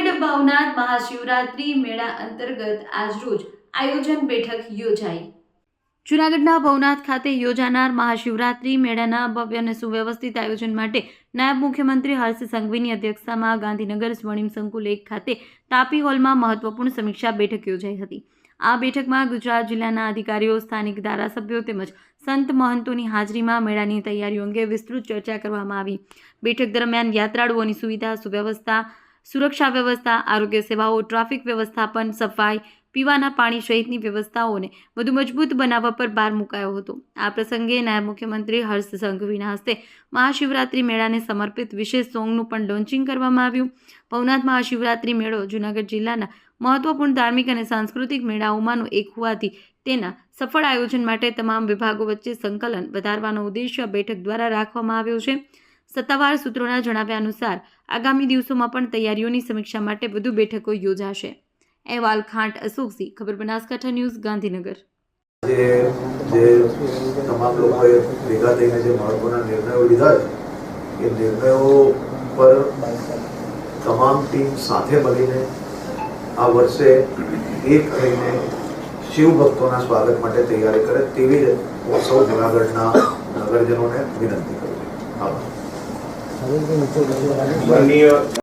જુનાગઢ ભવનાથ મહાશિવરાત્રી મેળા અંતર્ગત આજરોજ આયોજન બેઠક યોજાઈ. જૂનાગઢના ભવનાથ ખાતે યોજાનાર મહાશિવરાત્રી મેળાના ભવ્ય અને સુવ્યવસ્થિત આયોજન માટે નાયબ મુખ્યમંત્રી હર્ષ સંઘવીની અધ્યક્ષતામાં ગાંધીનગર સ્વર્ણિમ સંકુલ એક ખાતે તાપી હોલમાં મહત્વપૂર્ણ સમીક્ષા બેઠક યોજાઈ હતી. આ બેઠકમાં ગુજરાત જિલ્લાના અધિકારીઓ, સ્થાનિક ધારાસભ્યો તેમજ સંત મહંતોની હાજરીમાં મેળાની તૈયારીઓ અંગે વિસ્તૃત ચર્ચા કરવામાં આવી. બેઠક દરમિયાન યાત્રાળુઓની સુવિધા, સુવ્યવસ્થા સુરક્ષા વ્યવસ્થા, આરોગ્ય સેવાઓ, ટ્રાફિક વ્યવસ્થાપન, સફાઈ, પીવાના પાણી સહિતની વ્યવસ્થાઓને વધુ મજબૂત બનાવવા પર ભાર મુકાયો હતો. આ પ્રસંગે નાયબ મુખ્યમંત્રી હર્ષ સંઘવીના હસ્તે મહાશિવરાત્રી મેળાને સમર્પિત વિશેષ સોંગનું પણ લોન્ચિંગ કરવામાં આવ્યું. ભવનાથ મહાશિવરાત્રી મેળો જૂનાગઢ જિલ્લાના મહત્વપૂર્ણ ધાર્મિક અને સાંસ્કૃતિક મેળાઓમાંનો એક હોવાથી તેના સફળ આયોજન માટે તમામ વિભાગો વચ્ચે સંકલન વધારવાનો ઉદ્દેશ્ય બેઠક દ્વારા રાખવામાં આવ્યો છે. સત્તાવાર સૂત્રોના જણાવ્યા અનુસાર, આગામી દિવસોમાં પણ તૈયારીઓની સમીક્ષા માટે વધુ બેઠકો યોજાશે. અહેવાલ ખાંટ અશોકસિંહ ખબર બનાસકાંઠા ન્યૂઝ, ગાંધીનગર. જે જે તમામ લોકોએ ભેગા થઈને જે મહત્વના નિર્ણયો લીધા છે, એ નિર્ણયો પર તમામ ટીમ સાથે મળીને આ વર્ષે એક થઈને શિવ ભક્તોના સ્વાગત માટે તૈયારી કરે તેવી જ હું સૌ જુનાગઢના નગરજનોને વિનંતી કરું આભાર. Buen día.